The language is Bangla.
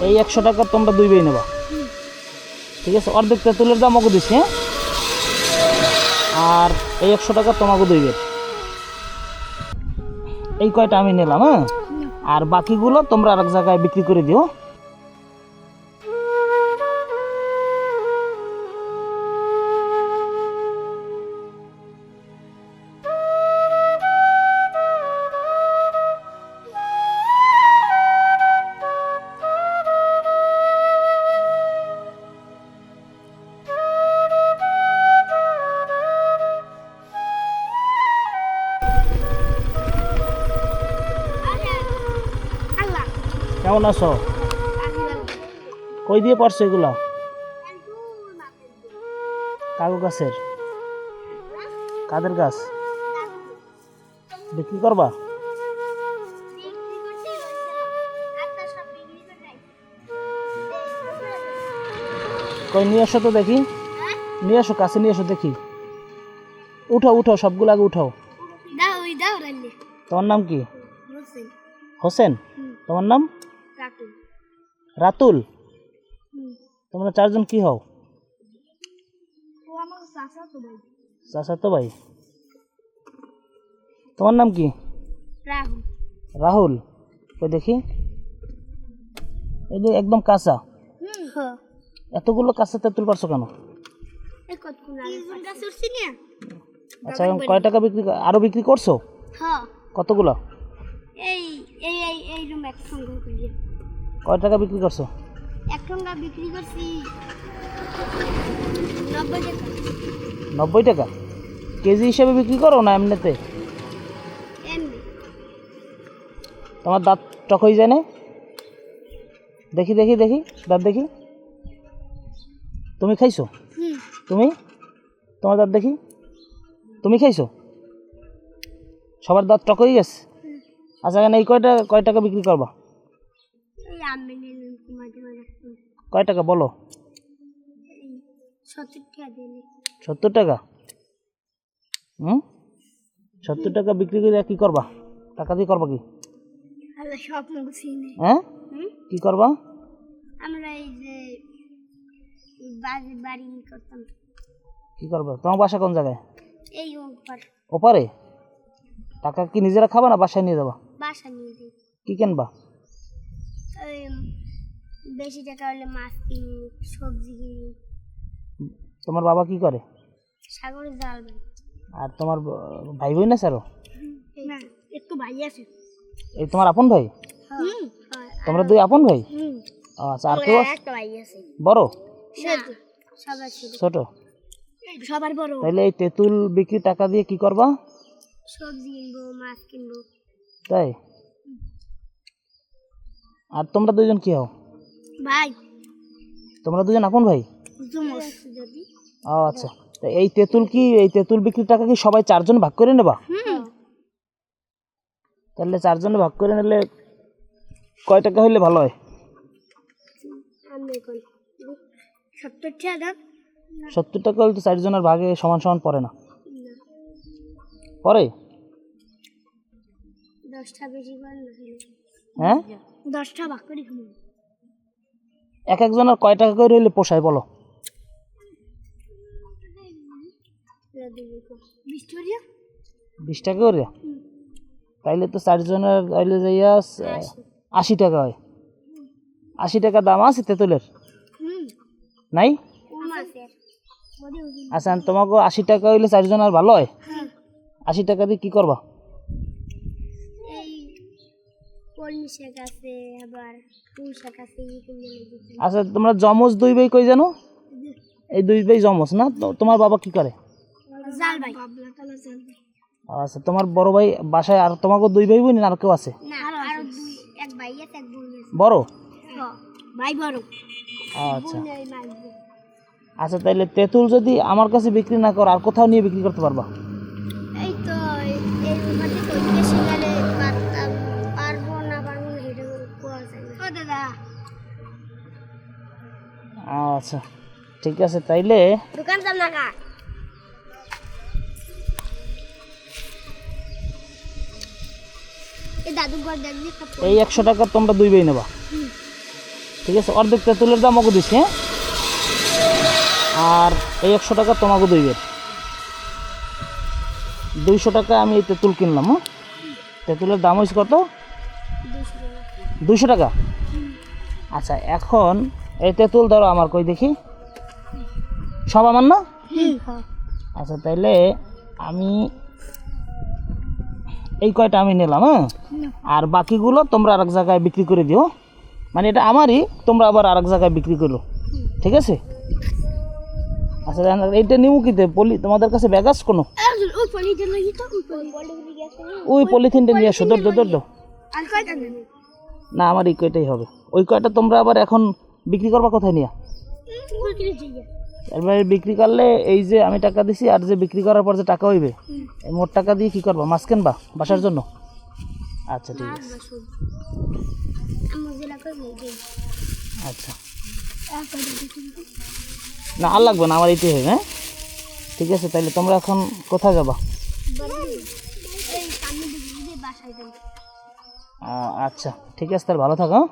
এই একশো টাকা তোমরা দুই বেই নেবা। ঠিক আছে অর্ধেক তেঁতুলের দাম ওকে দিস হ্যাঁ? আর এই একশো টাকা তোমাকে দুই বের এই কয়টা আমি নিলাম হ্যাঁ? আর বাকিগুলো তোমরা আরেক জায়গায় বিক্রি করে দিও। কেমন আছো? কই দিয়ে পারছ এগুলা? কাগু গাছের। কাদের গাছ? বিক্রি করবা? কই নিয়ে আসো তো দেখি। নিয়ে আসো কাছে নিয়ে আসো দেখি। উঠাও উঠাও সবগুলো আগে উঠাও। তোমার নাম কি? হোসেন। হোসেন? তোমার নাম? রাতুল তোমরা চারজন কি হও? ও তো ভাই। চাচা তো ভাই। তোমার নাম কি? রাহুল। রাহুল? ওই দেখি। এই যে একদম কাঁচা। হ্যাঁ। এতগুলো কাঁচা তেঁতুল পারছ কেন? আচ্ছা এখন কয় টাকা বিক্রি কর- আরও বিক্রি করছ? হ্যাঁ। কতগুলো? এই এই এই এই রুম এক কয় টাকা বিক্রি করছ? এক টঙ্কা বিক্রি করছি নব্বই টাকা। নব্বই টাকা? কেজি হিসেবে বিক্রি করো না এমনিতে? তোমার দাঁত টক হয়ে যায় না? দেখি দেখি দেখি দাঁত দেখি। তুমি খাইছো? তুমি? তোমার দাঁত দেখি। তুমি খাইছো? সবার দাঁত টক হয়ে গেছে? আচ্ছা এখানে এই কয়টা কয় টাকা বিক্রি করবা? আমি নিলাম কয় টাকা বলো? সত্তর টাকা। দিলে সত্তর টাকা হুম? সত্তর টাকা বিক্রি করে কি করবা? টাকা দিয়ে করবা কি? স্বপ্ন হ্যাঁ? কি করবা? আমরা এই যে বাড়ি বাড়ি করতাম কি করবা? তোমার বাসা কোন জায়গায়? এই উপর ওপারে? টাকা কি নিজেরা খাবা না বাসায় নিয়ে যাবা? বাসা নিয়ে কি কিনবা? বেশি টাকা হলে মাছ কিনি সবজি কিনি। তোমার বাবা কি করে? সাগরে জাল আর তোমার ভাই বোন আছে আরও না একটু ভাই আছে। এই তোমার আপন ভাই? হুম। তোমরা দুই আপন ভাই? হুম। আচ্ছা আর কেউ ভাই বড়? ছোট। ছোট? সবার বড়। তাহলে এই তেঁতুল বিক্রি টাকা দিয়ে কি করবা? সবজি কিনবো মাছ কিনবো। তাই? আর তোমরা দুজন কি হও? ভাই। তোমরা দুজন আপন ভাই? ও আচ্ছা। তা এই তেঁতুল কি এই তেঁতুল বিক্রির টাকা কি সবাই চারজন ভাগ করে নেবা? হুম। তাহলে চারজন ভাগ করে নিলে কয় টাকা হইলে ভালো হয়? সত্তর টাকা হলে তো চারজনের ভাগে সমান সমান পড়ে না। পরে দশটা বেশি হ্যাঁ? দশটা ভাগ করে খাব এক একজনের কয় টাকা করে হইলে পোষায় বলো। বিশ টাকা। করে? তাইলে তো চারজনের হইলে যাইয়া আশি। টাকা হয়। আশি টাকা দাম আছে তেঁতুলের? নাই? আচ্ছা তোমাকে আশি টাকা হইলে চারজনের ভালো হয়? হ্যাঁ। আশি টাকা দিয়ে কি করবা? আচ্ছা তোমরা জমজ দুই ভাই কই জানো? এই দুই ভাই জমজ না? তো তোমার বাবা কি করে? জাল ভাই। বাবলা তালা জাল ভাই আচ্ছা তোমার বড় ভাই বাসায় আর তোমাকে দুই ভাই বোন আর কেউ আছে? না আরও দুই এক ভাই আছে এক বোন আছে। বড়? হ্যাঁ, ভাই বড়। আচ্ছা। আচ্ছা তাইলে তেঁতুল যদি আমার কাছে বিক্রি না করো আর কোথাও নিয়ে বিক্রি করতে পারবা? আচ্ছা ঠিক আছে তাইলে দোকান যাম না কা এই একশো টাকা তোমরা দুই ভাই নেবা। ঠিক আছে অর্ধেক তেঁতুলের দাম ওকে দিচ্ছি হ্যাঁ? আর এই একশো টাকা তোমাকে দইবের দুইশো টাকা আমি এই তেঁতুল কিনলাম হ্যাঁ? তেঁতুলের দাম হয়েছে কত? দুইশো টাকা। আচ্ছা এখন এই তেঁতুল ধরো আমার কই দেখি। সব আমার না? আচ্ছা তাইলে আমি এই কয়টা আমি নিলাম হ্যাঁ? আর বাকিগুলো তোমরা আরেক জায়গায় বিক্রি করে দিও। মানে এটা আমারই তোমরা আবার আরেক জায়গায় বিক্রি করো। ঠিক আছে? আচ্ছা এইটা নিউ কিতে পলি তোমাদের কাছে ব্যাগ আছে কোনো? ওই পলিথিনটা নিয়ে আসো দৌড় আর না আমার এই কয়টাই হবে। ওই কয়টা তোমরা আবার এখন বিক্রি করবা কোথায় নিয়ে? এরপরে বিক্রি করলে এই যে আমি টাকা দিছি আর যে বিক্রি করার পর যে টাকা হইবে এই মোট টাকা দিয়ে কি করবা? মাছ কিনবা বাসার জন্য? আচ্ছা ঠিক আছে। আচ্ছা। না আর লাগবে না আমার এইটাই হবে হ্যাঁ? ঠিক আছে তাহলে তোমরা এখন কোথায় যাবা? আচ্ছা ঠিক আছে তাহলে ভালো থাকো হ্যাঁ?